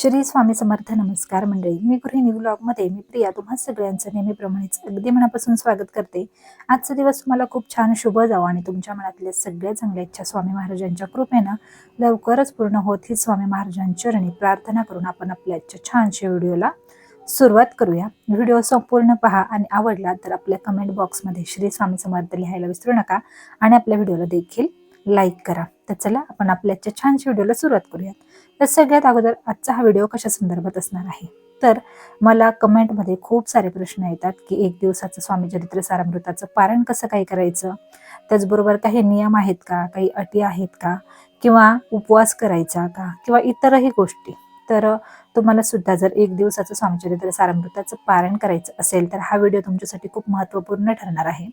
श्री स्वामी समर्थ नमस्कार मंडळी. मी गृहिणी ब्लॉगमध्ये मी प्रिया. तुम्हा सगळ्यांचं नेहमीप्रमाणेच अगदी मनापासून स्वागत करते. आजचा दिवस तुम्हाला खूप छान शुभ जावा आणि तुमच्या मनातल्या सगळ्या चांगल्या इच्छा स्वामी महाराजांच्या कृपेनं लवकरच पूर्ण होत ही स्वामी महाराजांच्या चरणी. प्रार्थना करून आपण आपल्या आजच्या छानशा व्हिडिओला सुरुवात करूया. व्हिडिओ संपूर्ण पहा आणि आवडला तर आपल्या कमेंट बॉक्समध्ये श्री स्वामी समर्थ लिहायला विसरू नका आणि आपल्या व्हिडिओला देखील लाईक करा. तर चला आपण आपल्या आजच्या छानशा व्हिडिओला सुरुवात करूयात. तर सगळ्यात अगोदर आजचा हा व्हिडिओ कशा संदर्भात असणार आहे? तर मला कमेंटमध्ये खूप सारे प्रश्न येतात की एक दिवसाचं स्वामी चरित्र सारामृताचं पारण कसं काय करायचं? त्याचबरोबर काही नियम आहेत का? काही अटी आहेत का? किंवा उपवास करायचा का? किंवा इतरही गोष्टी. तर तुम्हाला सुद्धा जर एक दिवसाचं स्वामीचरित्र सारामृताचं पारण करायचं असेल तर हा व्हिडिओ तुमच्यासाठी खूप महत्त्वपूर्ण ठरणार आहे.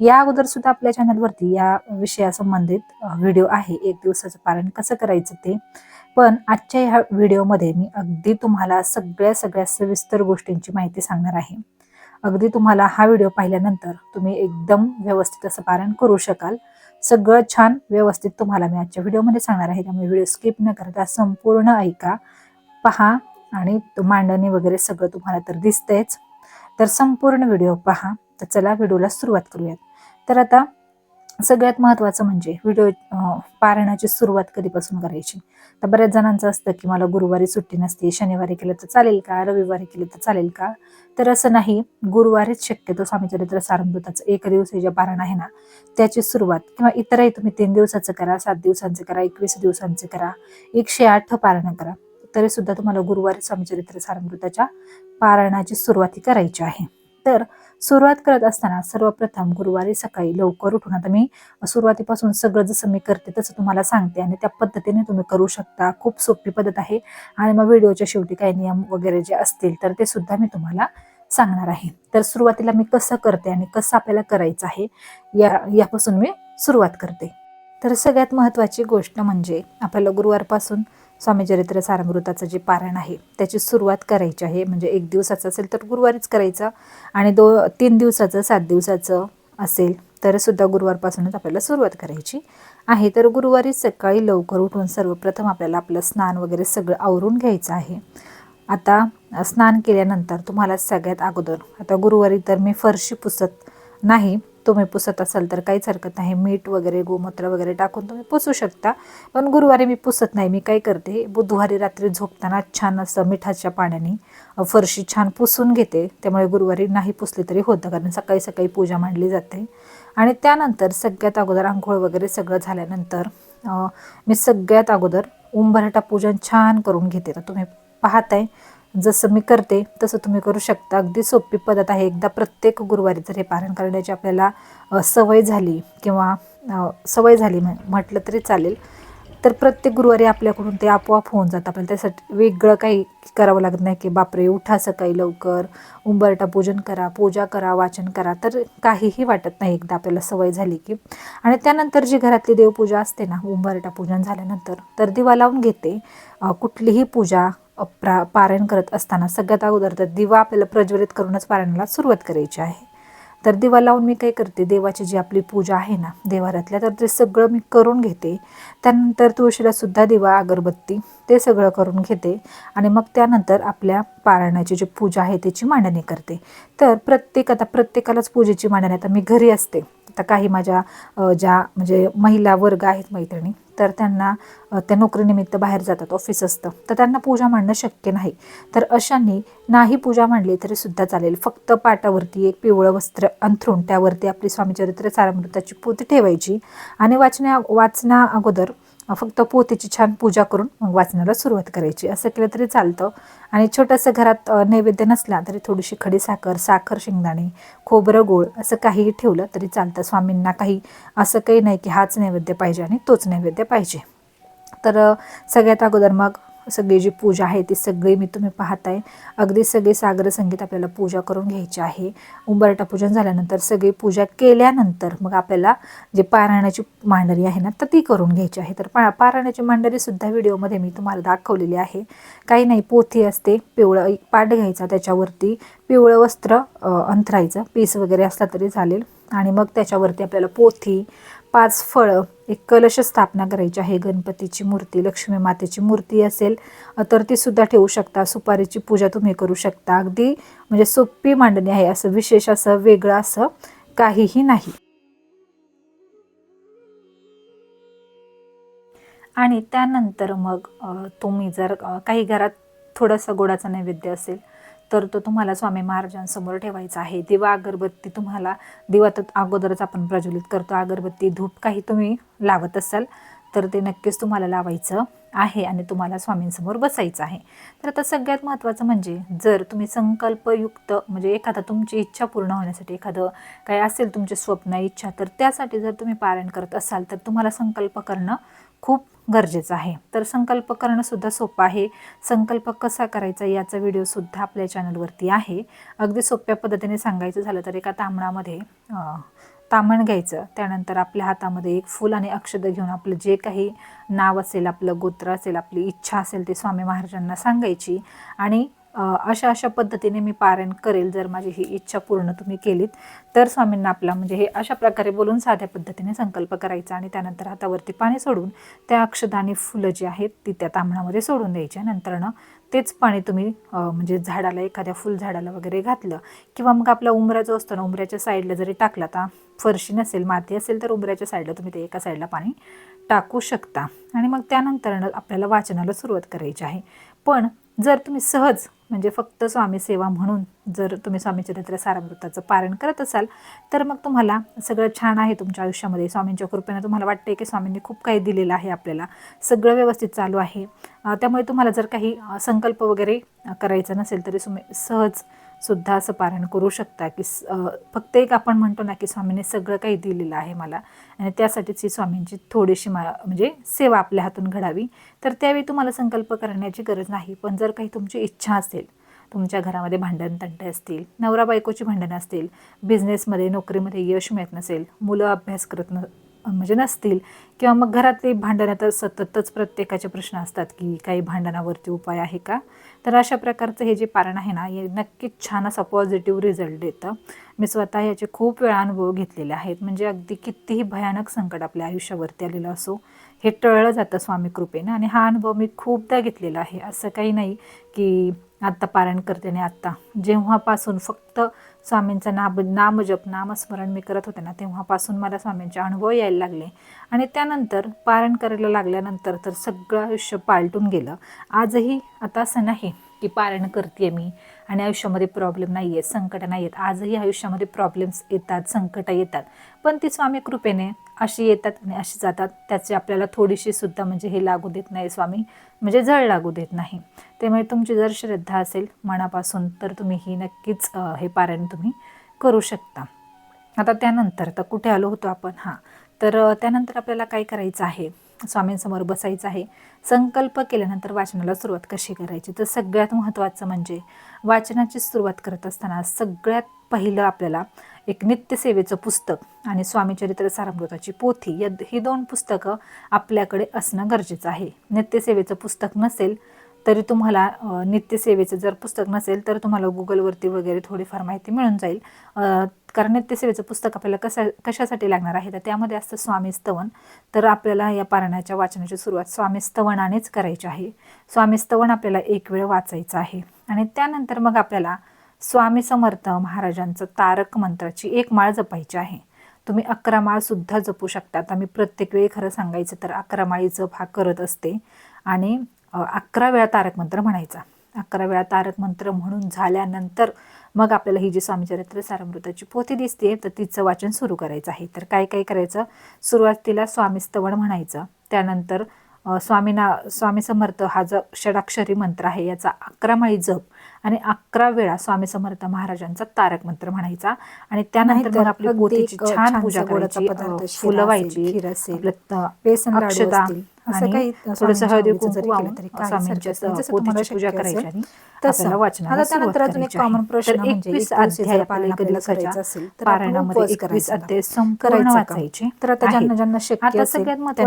या अगोदर सुद्धा आपल्या चॅनलवरती या विषयासंबंधित व्हिडिओ आहे. एक दिवसाचं पारण कसं करायचं ते. पण आजच्या ह्या व्हिडिओमध्ये मी अगदी तुम्हाला सगळ्या सगळ्या सविस्तर गोष्टींची माहिती सांगणार आहे. अगदी तुम्हाला हा व्हिडिओ पाहिल्यानंतर तुम्ही एकदम व्यवस्थित असं पारण करू शकाल. सगळं छान व्यवस्थित तुम्हाला मी आजच्या व्हिडिओमध्ये सांगणार आहे. त्यामुळे व्हिडिओ स्किप न करता संपूर्ण ऐका पहा आणि तो मांडणी वगैरे सगळं तुम्हाला तर दिसतंयच तर संपूर्ण व्हिडिओ पहा. तर चला व्हिडिओला सुरुवात करूयात. तर आता सगळ्यात महत्त्वाचं म्हणजे व्हिडिओ पारायणाची सुरुवात कधीपासून करायची? तर बऱ्याच जणांचं असतं की मला गुरुवारी सुट्टी नसते शनिवारी केलं तर चालेल का? रविवारी केलं तर चालेल का? तर असं नाही गुरुवारीच शक्यतो स्वामीचरित्र सारंभूताचं एक दिवसीय जे पारायण आहे ना त्याची सुरुवात. किंवा इतरही तुम्ही तीन दिवसाचं करा सात दिवसांचं करा एकवीस दिवसांचं करा एकशे आठ पारायण करा. तरी सुद्धा तुम्हाला गुरुवारी स्वामीचरित्र सारमृताच्या पारायणाची सुरुवाती करायची आहे. तर सुरुवात करत असताना सर्वप्रथम गुरुवारी सकाळी लवकर उठून आता मी सुरुवातीपासून सगळं जसं मी करते तसं तुम्हाला सांगते आणि त्या पद्धतीने तुम्ही करू शकता. खूप सोपी पद्धत आहे आणि मग व्हिडिओच्या शेवटी काही नियम वगैरे जे असतील तर ते सुद्धा मी तुम्हाला सांगणार आहे. तर सुरुवातीला मी कसं करते आणि कसं आपल्याला करायचं आहे या यापासून मी सुरुवात करते. तर सगळ्यात महत्त्वाची गोष्ट म्हणजे आपल्याला गुरुवारपासून स्वामी चरित्र जे पारायण आहे त्याची सुरुवात करायची आहे. म्हणजे एक दिवसाचं असेल तर गुरुवारीच करायचं आणि दो तीन दिवसाचं सात दिवसाचं असेल तरसुद्धा गुरुवारपासूनच आपल्याला सुरुवात करायची आहे. तर गुरुवारी सकाळी लवकर उठून सर्वप्रथम आपल्याला आपलं स्नान वगैरे सगळं आवरून घ्यायचं आहे. आता स्नान केल्यानंतर तुम्हाला सगळ्यात अगोदर आता गुरुवारी तर मी फरशी पुसत नाही तुम्ही पुसत असाल तर काहीच हरकत नाही. मीठ वगैरे गोमूत्र वगैरे टाकून तुम्ही पुसू शकता. पण गुरुवारी मी पुसत नाही. मी काय करते बुधवारी रात्री झोपताना छान असं मिठाच्या पाण्याने फरशी छान पुसून घेते. त्यामुळे गुरुवारी नाही पुसली तरी होतं कारण सकाळी सकाळी पूजा मांडली जाते. आणि त्यानंतर सगळ्यात अगोदर आंघोळ वगैरे सगळं झाल्यानंतर मी सगळ्यात अगोदर उंबरटा पूजन छान करून घेते. तर तुम्ही पाहताय जसं मी करते तसं तुम्ही करू शकता. अगदी सोपी पद्धत आहे. एकदा प्रत्येक गुरुवारी जर हे पारण करण्याची आपल्याला सवय झाली किंवा सवय झाली म्हटलं तरी चालेल. तर प्रत्येक गुरुवारी आपल्याकडून ते आपोआप होऊन जातं. आपल्याला त्यासाठी वेगळं काही करावं लागत नाही की बापरे उठा सकाळी लवकर उंबरटा पूजन करा पूजा करा वाचन करा. तर काहीही वाटत नाही एकदा आपल्याला सवय झाली की. आणि त्यानंतर जी घरातली देवपूजा असते ना उंबरटा पूजन झाल्यानंतर तर दिवा लावून घेते. कुठलीही पूजा प्रा पारायण करत असताना सगळ्यात अगोदर तर दिवा आपल्याला प्रज्वलित करूनच पारायणाला सुरुवात करायची आहे. तर दिवा लावून मी काय करते देवाची जी आपली पूजा आहे ना देवारातल्या तर ते सगळं मी करून घेते. त्यानंतर तुळशीला सुद्धा दिवा अगरबत्ती ते सगळं करून घेते आणि मग त्यानंतर आपल्या पारायणाची जी पूजा आहे त्याची मांडणी करते. तर प्रत्येक आता प्रत्येकालाच पूजेची मांडणी आता मी घरी असते. आता काही माझ्या ज्या म्हणजे महिला वर्ग आहेत मैत्रिणी तर त्यांना त्या नोकरीनिमित्त बाहेर जातात ऑफिस असतं. तर त्यांना पूजा मांडणं शक्य नाही. तर अशांनी नाही पूजा मांडली तरी सुद्धा चालेल. फक्त पाटावरती एक पिवळं वस्त्र अंथरून त्यावरती आपली स्वामीचरित्र सारामृताची पोती ठेवायची. आणि वाचण्या वाचना अगोदर फक्त पोतीची छान पूजा करून मग वाचनाला सुरुवात करायची. असं केलं तरी चालतं. आणि छोटंसं घरात नैवेद्य नसला तरी थोडीशी खडी साखर साखर शेंगदाणे खोबरं गोळ असं काहीही ठेवलं तरी चालतं. स्वामींना काही असं काही नाही की हाच नैवेद्य पाहिजे आणि तोच नैवेद्य पाहिजे. तर सगळ्यात अगोदर मग सगळी जी पूजा आहे ती सगळी मी तुम्ही पाहताय. अगदी सगळे सागर संगीत आपल्याला पूजा करून घ्यायची आहे. उंबरटा पूजन झाल्यानंतर सगळी पूजा केल्यानंतर मग आपल्याला जे पारायणाची मांडरी आहे ना तर ती करून घ्यायची आहे. तर पा पारायणाची मांडरीसुद्धा व्हिडिओमध्ये मी तुम्हाला दाखवलेली आहे. काही नाही पोथी असते पिवळं एक पाठ घ्यायचा त्याच्यावरती पिवळं वस्त्र अंथरायचं. पीस वगैरे असला तरी चालेल. आणि मग त्याच्यावरती आपल्याला पोथी पाच फळं एक कलश स्थापना करायची आहे. गणपतीची मूर्ती लक्ष्मी मातेची मूर्ती असेल तर ती सुद्धा ठेवू शकता. सुपारीची पूजा तुम्ही करू शकता. अगदी म्हणजे सोपी मांडणी आहे. असं विशेष असं वेगळं असं काहीही नाही. आणि त्यानंतर मग तुम्ही जर काही घरात थोडासा गोडाचा नैवेद्य असेल तर तो तुम्हाला स्वामी महाराजांसमोर ठेवायचा आहे. दिवा अगरबत्ती तुम्हाला दिवा तर अगोदरच आपण प्रज्वलित करतो. अगरबत्ती धूप काही तुम्ही लावत असाल तर ते नक्कीच तुम्हाला लावायचं आहे आणि तुम्हाला स्वामींसमोर बसायचं आहे. तर आता सगळ्यात महत्त्वाचं म्हणजे जर तुम्ही संकल्पयुक्त म्हणजे एखादा तुमची इच्छा पूर्ण होण्यासाठी एखादं काय असेल तुमचे स्वप्न इच्छा तर त्यासाठी जर तुम्ही पारायण करत असाल तर तुम्हाला संकल्प करणं खूप गरजेचं आहे. तर संकल्प करणंसुद्धा सोपं आहे. संकल्प कसा करायचा याचा व्हिडिओसुद्धा आपल्या चॅनलवरती आहे. अगदी सोप्या पद्धतीने सांगायचं झालं तर एका तांबणामध्ये तामण घ्यायचं. त्यानंतर आपल्या हातामध्ये एक फूल आणि अक्षद घेऊन आपलं जे काही नाव असेल आपलं गोत्र असेल आपली इच्छा असेल ते स्वामी महाराजांना सांगायची. आणि अशा अशा पद्धतीने मी पारायण करेल जर माझी ही इच्छा पूर्ण तुम्ही केलीत. तर स्वामींना आपला म्हणजे हे अशा प्रकारे बोलून साध्या पद्धतीने संकल्प करायचा आणि त्यानंतर हातावरती पाणी सोडून त्या अक्षदानी फुलं जी आहेत ती त्या तांबणामध्ये सोडून द्यायची नंतरनं तेच पाणी तुम्ही म्हणजे झाडाला एखाद्या फुलझाडाला वगैरे घातलं किंवा मग आपला उंबरा जो असतो ना उंबऱ्याच्या साईडला जरी टाकला तर फरशी नसेल माती असेल तर उंबऱ्याच्या साईडला तुम्ही ते एका साईडला पाणी टाकू शकता. आणि मग त्यानंतर आपल्याला वाचनाला सुरुवात करायची आहे. पण जर तुम्ही सहज म्हणजे फक्त स्वामी सेवा म्हणून जर तुम्ही स्वामी चरित्र सारामृताचं पारण करत असाल तर मग तुम्हाला सगळं छान आहे तुमच्या आयुष्यामध्ये. स्वामींच्या कृपेनं तुम्हाला वाटते की स्वामींनी खूप काही दिलेलं आहे आपल्याला. सगळं व्यवस्थित चालू आहे. त्यामुळे तुम्हाला जर काही संकल्प वगैरे करायचा नसेल तरी तुम्ही सहज सुद्धा असं पारण करू शकता की फक्त एक आपण म्हणतो ना की स्वामीने सगळं काही दिलेलं आहे मला. आणि त्यासाठीच ही स्वामींची थोडीशी मा म्हणजे सेवा आपल्या हातून घडावी. तर त्यावेळी तुम्हाला संकल्प करण्याची गरज नाही. पण जर काही तुमची इच्छा असेल तुमच्या घरामध्ये भांडण तंटे असतील नवरा बायकोची भांडणं असतील बिझनेसमध्ये नोकरीमध्ये यश मिळत नसेल मुलं अभ्यास करत न म्हणजे नसतील. किंवा मग घरातली भांडणं तर सततच प्रत्येकाचे प्रश्न असतात की काही भांडणावरती उपाय आहे का? तर अशा प्रकारचं हे जे पारण आहे ना हे नक्कीच छान असा पॉझिटिव्ह रिझल्ट देतं. मी स्वतः याचे खूप वेळा अनुभव घेतलेले आहेत. म्हणजे अगदी कितीही भयानक संकट आपल्या आयुष्यावरती आलेलं असो हे टळलं जातं स्वामी कृपेनं. आणि हा अनुभव मी खूपदा घेतलेला आहे. असं काही नाही की आत्ता पारायण करते आणि आत्ता. जेव्हापासून फक्त स्वामींचा नाम नामजप नामस्मरण मी करत होते ना तेव्हापासून मला स्वामींचे अनुभव यायला लागले. आणि त्यानंतर पारायण करायला लागल्यानंतर तर सगळं आयुष्य पालटून गेलं. आजही आता असं नाही की पारायण करते मी आणि आयुष्यामध्ये प्रॉब्लेम नाही आहेत संकटं नाही आहेत आजही आयुष्यामध्ये प्रॉब्लेम्स येतात संकटं येतात. पण ती स्वामी कृपेने अशी येतात आणि अशी जातात. त्याची आपल्याला थोडीशी सुद्धा म्हणजे हे लागू देत नाही स्वामी. म्हणजे जळ लागू देत नाही. त्यामुळे तुमची जर श्रद्धा असेल मनापासून तर तुम्ही ही नक्कीच हे पारायण तुम्ही करू शकता. आता त्यानंतर तर कुठे आलो होतो आपण? हां. तर त्यानंतर आपल्याला काय करायचं आहे? स्वामींसमोर बसायचं आहे. संकल्प केल्यानंतर वाचनाला सुरुवात कशी करायची? तर सगळ्यात महत्त्वाचं म्हणजे वाचनाची सुरुवात करत असताना सगळ्यात पहिलं आपल्याला एक नित्यसेवेचं पुस्तक आणि स्वामीचरित्र सारामृताची पोथी या ही दोन पुस्तकं आपल्याकडे असणं गरजेचं आहे. नित्यसेवेचं पुस्तक नसेल तरी तुम्हाला नित्यसेवेचं जर पुस्तक नसेल तर तुम्हाला गुगलवरती वगैरे थोडीफार माहिती मिळून जाईल. कारण नित्यसेवेचं पुस्तक आपल्याला कसा कशासाठी लागणार आहे? तर त्यामध्ये असतं स्वामी स्तवन. तर आपल्याला या पारायणाच्या वाचनाची सुरुवात स्वामी स्तवनानेच करायची आहे. स्वामी स्तवन आपल्याला एक वेळ वाचायचं आहे. आणि त्यानंतर मग आपल्याला स्वामी समर्थ महाराजांचं तारक मंत्राची एक माळ जपायची आहे. तुम्ही अकरा माळसुद्धा जपू शकता आता मी प्रत्येक वेळी खरं सांगायचं तर अकरा माळी जप हा करत असते. आणि अकरा वेळा तारक मंत्र म्हणायचा. अकरा वेळा तारक मंत्र म्हणून झाल्यानंतर मग आपल्याला ही जी स्वामीचरित्र सारामृताची पोथी दिसते तर तिचं वाचन सुरू करायचं आहे. तर काय काय करायचं? सुरुवातीला स्वामीस्तवण म्हणायचं. त्यानंतर स्वामीना स्वामी समर्थ हा जो षडाक्षरी मंत्र आहे याचा अकरा माळी जप आणि अकरा वेळा स्वामी समर्थ महाराजांचा तारक मंत्र म्हणायचा. आणि त्यानंतर नाहीतर मग आपली अगदी पोथीची एक छान पूजा करायची. फुलं व्हायची. अक्षता आणि थोडंसं हळदी कुंकू स्वामींच्या पूजा करायची असेल आणि तसं. वाचनाला त्यानंतर अजून एक प्रश्न एकवीस अध्याय आपल्याला करायचं असेल, तर पारायणामध्ये एकवीस अध्याय? संपूर्ण? वाचायचे तर आता ज्यांना शक्य असेल,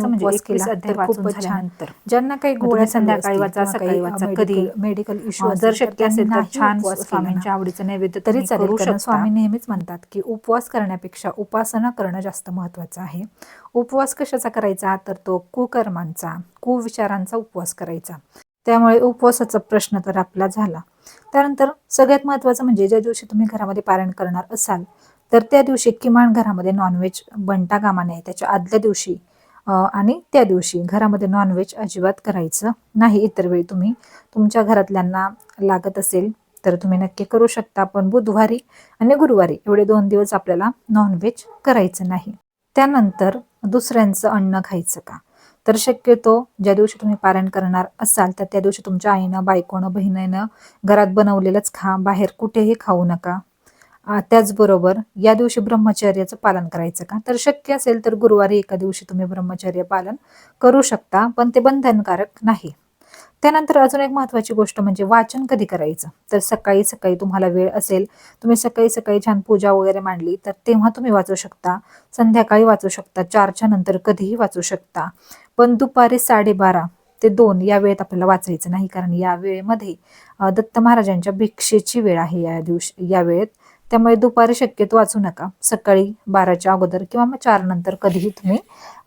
म्हणजे एकवीस अध्याय वाचून. झाल्यानंतर काही गोळ्या संध्याकाळी वाचा, सकाळी वाचा, कधी अ, असेल, जर तर शक्य नसेल तर छान स्वामींच्या आवडीचं नैवेद्य तरी चालेल, शकता स्वामी नेहमीच म्हणतात की उपवास करण्यापेक्षा उपासना करणं जास्त महत्वाचं आहे उपवास कशाचा करायचा? तर तो कुकर्मांचा कुविचारांचा उपवास करायचा. त्यामुळे उपवासाचा प्रश्न तर आपला झाला. त्यानंतर सगळ्यात महत्त्वाचं म्हणजे ज्या दिवशी तुम्ही घरामध्ये पारायण करणार असाल तर त्या दिवशी किमान घरामध्ये नॉनव्हेज बनता कामा नये. त्याच्या आदल्या दिवशी आणि त्या दिवशी घरामध्ये नॉनव्हेज अजिबात करायचं नाही. इतर वेळी तुम्ही तुमच्या घरातल्यांना लागत असेल तर तुम्ही नक्की करू शकता. पण बुधवारी आणि गुरुवारी एवढे दोन दिवस आपल्याला नॉनव्हेज करायचं नाही. त्यानंतर दुसऱ्यांचं अन्न खायचं का? तर शक्यतो ज्या दिवशी तुम्ही पारायण करणार असाल तर त्या दिवशी तुमच्या आईनं बायकोनं बहिणीनं घरात बनवलेलंच खा बाहेर कुठेही खाऊ नका. त्याचबरोबर या दिवशी ब्रह्मचर्याचं पालन करायचं का? तर शक्य असेल तर गुरुवारी एका दिवशी तुम्ही ब्रह्मचर्य पालन करू शकता पण ते बंधनकारक नाही. त्यानंतर अजून एक महत्त्वाची गोष्ट म्हणजे वाचन कधी करायचं? तर सकाळी सकाळी तुम्हाला वेळ असेल तुम्ही सकाळी सकाळी छान पूजा वगैरे मांडली तर तेव्हा तुम्ही वाचू शकता. संध्याकाळी वाचू शकता चारच्या नंतर कधीही वाचू शकता. पण दुपारी साडेबारा ते दोन या वेळेत आपल्याला वाचायचं नाही कारण या वेळेमध्ये दत्त महाराजांच्या भिक्षेची वेळ आहे या दिवशी या वेळेत. त्यामुळे दुपारी शक्यतो वाचू नका. सकाळी बाराच्या अगोदर किंवा मग चार नंतर कधीही तुम्ही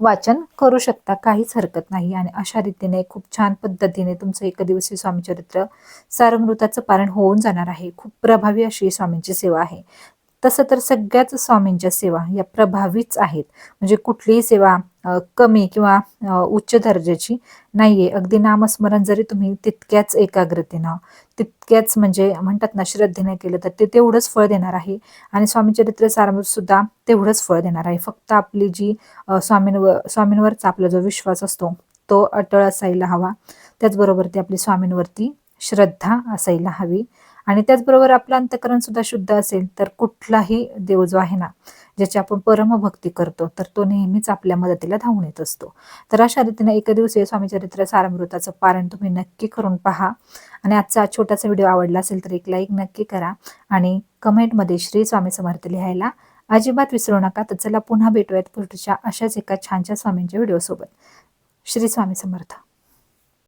वाचन करू शकता. काहीच हरकत नाही. आणि अशा रीतीने खूप छान पद्धतीने तुमचं एक दिवसीय स्वामीचरित्र सारमृताचं पारण होऊन जाणार आहे. खूप प्रभावी अशी स्वामींची सेवा आहे. तसं तर सगळ्याच स्वामींच्या सेवा या प्रभावीच आहेत. म्हणजे कुठलीही सेवा कमी किंवा उच्च दर्जाची नाहीये. अगदी नामस्मरण जरी तुम्ही तितक्याच एकाग्रतेनं तितक्याच म्हणजे म्हणतात ना श्रद्धेने केलं तर ते तेवढंच फळ देणार आहे. आणि स्वामीचरित्र सारमृत सुद्धा तेवढंच फळ देणार आहे. फक्त आपली जी स्वामींवर स्वामींवरचा आपला जो विश्वास असतो तो अटळ असायला हवा. त्याचबरोबर ती आपली स्वामींवरती श्रद्धा असायला हवी. आणि त्याचबरोबर आपलं अंतकरण सुद्धा शुद्ध असेल तर कुठलाही देव जो आहे ना ज्याची आपण परमभक्ती करतो तर तो नेहमीच आपल्या मदतीला धावून येत असतो. तर अशा रीतीने एक दिवसीय स्वामीचरित्र सारामृताचं पारण तुम्ही नक्की करून पहा. आणि आजचा छोटासा व्हिडिओ आवडला असेल तर एक लाईक नक्की करा. आणि कमेंटमध्ये श्री स्वामी समर्थ लिहायला अजिबात विसरू नका. तर चला पुन्हा भेटूयात पुढच्या अशाच एका छानशा स्वामींच्या व्हिडिओसोबत. श्री स्वामी समर्थ.